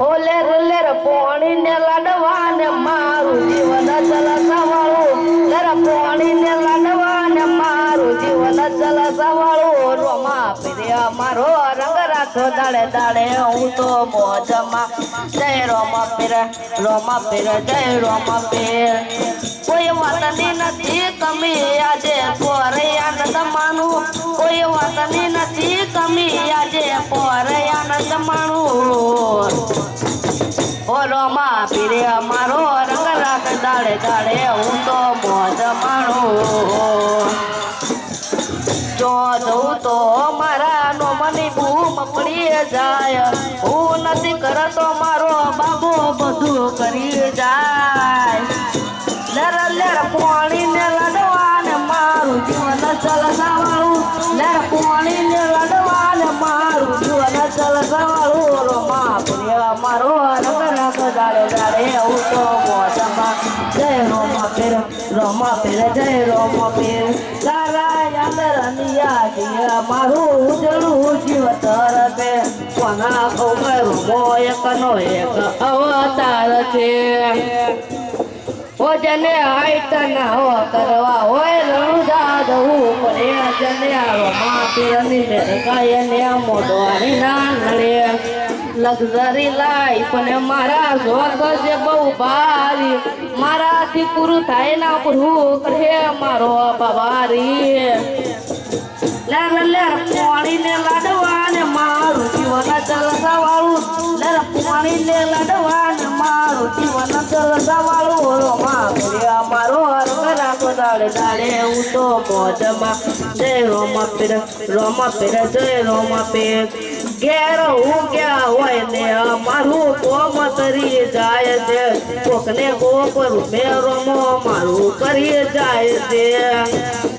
ઓલેર લેર પોણી રોમા મારો રંગ રાખો દાડે હું તો મોજમાં જય રોમા પીર રોમા પીર જય રોમા પીર કોઈ વાતની નથી કમી આજે કોઈ નથી, કમી આજે પોરયા આનંદ માનું ઓલો રોમા પીરે અમારો રંગ રાખ દાડે દાડે હું તો મોજ માણું. જો જઉં તો મારા નો મને બૂમ પડી જાય. હું નથી કરતો, મારો બાબો બધું કરી જાય. લર લર પોણી રોમા રોમા રોમા અવતાર છે ઓ જને હાઈટ ના કરવા હોય રણું જાદવું પડે જને આવો કાય ને મોઢવાની ના નડે લક્ઝરી લાઈફ અને મારા શોખ છે બહુ ભારી. મારાથી પૂરું થાય ના પૂરું કરે મારો ભારી લેર લેર પાણી ને લાડવા ને મારું જીવન જલસા વાળું લેર પાણીને લાડવા ને મારું જીવન જલસા વાળું મારો દાડે દાડે હું તો મોજમાં. જય રોમા પીર રોમા પીર જય રોમા પીર ઘેર હું હોય ને અમારું કોમ તરી જાય છે. કોકને કોક મેરો મારું કરી જાય છે.